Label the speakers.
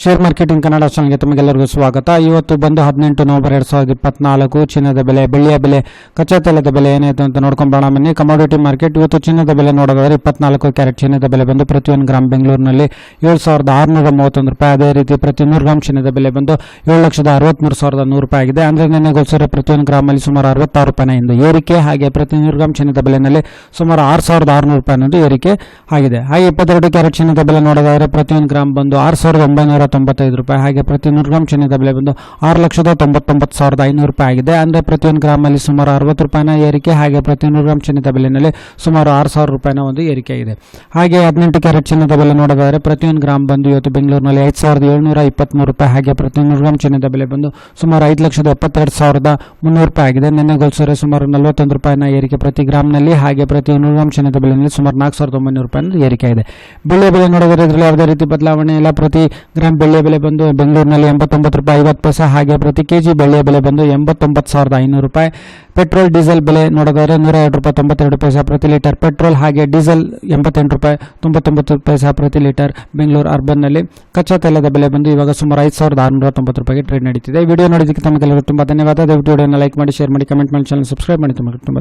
Speaker 1: Share marketing Kannada ಚಾನಲ್ಗೆ ತಮಗೆಲ್ಲರಿಗೂ ಸ್ವಾಗತ. ಇವತ್ತು ಬಂದು ಹದಿನೆಂಟು ನವೆಂಬರ್ ಎರಡ್ ಸಾವಿರದ ಇಪ್ಪತ್ನಾಲ್ಕು, ಚಿನ್ನದ ಬೆಲೆ, ಬೆಳ್ಳಿಯ ಬೆಲೆ, ಕಚ್ಚಾ ತೈಲದ ಬೆಲೆ ಏನಾಯಿತು ಅಂತ ನೋಡ್ಕೊಂಬೋಣ ಬನ್ನಿ ಕಮಾಡಿಟಿ ಮಾರ್ಕೆಟ್ ಇವತ್ತು ಚಿನ್ನದ ಬೆಲೆ ನೋಡೋದಾದ್ರೆ ಇಪ್ಪತ್ನಾಲ್ಕು ಕ್ಯಾರೆಟ್ ಚಿನ್ನದ ಬೆಲೆ ಬಂದು ಪ್ರತಿಯೊಂದು ಗ್ರಾಮ್ ಬೆಂಗಳೂರಿನಲ್ಲಿ ಏಳು ಸಾವಿರದ ಆರುನೂರ ಮೂವತ್ತೊಂದು ರೂಪಾಯಿ. ಅದೇ ರೀತಿ ಪ್ರತಿ ನೂರು ಗ್ರಾಮ್ ಚಿನ್ನದ ಬೆಲೆ ಬಂದು ಏಳು ಲಕ್ಷದ ಅರವತ್ಮೂರು ಸಾವಿರದ ನೂರು ರೂಪಾಯಿ ಆಗಿದೆ. ಅಂದ್ರೆ ನಿನ್ನೆ ಗೊತ್ತಿರೋ ಪ್ರತಿಯೊಂದು ಗ್ರಾಮಲ್ಲಿ ಸುಮಾರು ಅರವತ್ತಾರು ರೂಪಾಯಿ ಇಂದು ಏರಿಕೆ ಹಾಗೆ ಪ್ರತಿ ನೂರು ಗ್ರಾಮ್ ಚಿನ್ನದ ಬೆಲೆನಲ್ಲಿ ಸುಮಾರು ಆರು ಸಾವಿರದ ಆರುನೂರು ರೂಪಾಯಿನೊಂದು ಏರಿಕೆ ಆಗಿದೆ. ಹಾಗೆ ಇಪ್ಪತ್ತೆರಡು ಕ್ಯಾರೆಟ್ ಚಿನ್ನದ ಬೆಲೆ ನೋಡೋದಾದ್ರೆ ಪ್ರತಿಯೊಂದು ಗ್ರಾಮ್ ಬಂದು ಆರು ಸಾವಿರದ ಒಂಬೈನೂರ ತೊಂಬತ್ತೈದು ರೂಪಾಯಿ. ಹಾಗೆ ಪ್ರತಿ ನೂರು ಗ್ರಾಮ್ ಚಿನ್ನದ ಬೆಲೆ ಬಂದು ಆರು ಲಕ್ಷದ ತೊಂಬತ್ತೊಂಬತ್ತು ಸಾವಿರದ ಐನೂರು ರೂಪಾಯಿ ಆಗಿದೆ. ಅಂದರೆ ಪ್ರತಿಯೊಂದು ಗ್ರಾಮಲ್ಲಿ ಸುಮಾರು ಅರವತ್ತು ರೂಪಾಯಿನ ಏರಿಕೆ, ಹಾಗೆ ಪ್ರತಿ ನೂರು ಗ್ರಾಮ್ ಚಿನ್ನದ ಬೆಲೆಯಲ್ಲಿ ಸುಮಾರು ಆರು ಸಾವಿರ ರೂಪಾಯಿನ ಒಂದು ಏರಿಕೆ ಇದೆ. ಹಾಗೆ ಹದಿನೆಂಟು ಕ್ಯಾರೆಟ್ ಚಿನ್ನದ ಬೆಲೆ ನೋಡೋದಾದರೆ ಪ್ರತಿಯೊಂದು ಗ್ರಾಮ್ ಬಂದು ಇವತ್ತು ಬೆಂಗಳೂರಿನಲ್ಲಿ ಐದು ಸಾವಿರದ ಏಳ್ನೂರ ಇಪ್ಪತ್ತ್ಮೂರು ರೂಪಾಯಿ. ಹಾಗೆ ಪ್ರತಿ ನೂರು ಗ್ರಾಮ್ ಚಿನ್ನದ ಬೆಲೆ ಬಂದು ಸುಮಾರು ಐದು ಲಕ್ಷದ ಎಪ್ಪತ್ತೆರಡು ಸಾವಿರದ ಮುನ್ನೂರು ರೂಪಾಯಿ ಆಗಿದೆ. ನಿನ್ನೆ ಗೋಲ್ಸರೆ ಸುಮಾರು ನಲವತ್ತೊಂದು ರೂಪಾಯಿನ ಏರಿಕೆ ಪ್ರತಿ ಗ್ರಾಮ್ನಲ್ಲಿ, ಹಾಗೆ ಪ್ರತಿ ನೂರು ಗ್ರಾಮ್ ಚಿನ್ನದ ಬೆಲೆಯಲ್ಲಿ ಸುಮಾರು ನಾಲ್ಕು ಸಾವಿರದ ಒಂಬೈನೂರು ರೂಪಾಯಿ ಏರಿಕೆ ಇದೆ. ಬೆಳೆ ಬೆಲೆ ನೋಡೋದಾದ್ರೆ ಇದರಲ್ಲಿ ಯಾವುದೇ ರೀತಿ ಬದಲಾವಣೆ ಇಲ್ಲ. ಪ್ರತಿ ಗ್ರಾಮ್ ಬೆಳ್ಳಿಯ ಬೆಲೆ ಬಂದು ಬೆಂಗಳೂರಿನಲ್ಲಿ ಎಂಬತ್ತೊಂಬತ್ತು ರೂಪಾಯಿ ಐವತ್ತು ಪೈಸೆ, ಹಾಗೆ ಪ್ರತಿ ಕೆಜಿ ಬೆಳ್ಳಿಯ ಬೆಲೆ ಬಂದು ಎಂಬತ್ತೊಂಬತ್ತು ಸಾವಿರದ ಐನೂರು ರೂಪಾಯಿ. ಪೆಟ್ರೋಲ್, ಡೀಸೆಲ್ ಬೆಲೆ ನೋಡೋದಾದ್ರೆ ನೂರ ಎರಡು ರೂಪಾಯಿ, ತೊಂಬತ್ತೆರಡು ಪೈಸೆ ಪ್ರತಿ ಲೀಟರ್. ಪೆಟ್ರೋಲ್ ಹಾಗೆ ಡೀಸೆಲ್ ಎಂಬತ್ತೆಂಟು ರೂಪಾಯಿ, ತೊಂಬತ್ತೊಂಬತ್ತು ಪೈಸೆ ಪ್ರತಿ ಲೀಟರ್ ಬೆಂಗಳೂರು ಅರ್ಬನ್ನಲ್ಲಿ. ಕಚ್ಚಾ ತೈಲದ ಬೆಲೆ ಬಂದು ಇವಾಗ ಸುಮಾರು ಐದು ಸಾವಿರದ ಆರುನೂರ ತೊಂಬತ್ತು ರೂಪಾಯಿಗೆ ಟ್ರೇಡ್ ನಡೀತಿದೆ. ವಿಡಿಯೋ ನೋಡಿದಕ್ಕೆ ತಮಗೆಲ್ಲರೂ ತುಂಬ ಧನ್ಯವಾದ. ದಯವಿಟ್ಟು ವಿಡಿಯೋನ ಲೈಕ್ ಮಾಡಿ, ಶೇರ್ ಮಾಡಿ, ಕಮೆಂಟ್ ಮಾಡಿ ಚಾನಲ್ ಸಬ್ಸ್ಕ್ರೈಬ್ ಮಾಡಿ. ತುಂಬ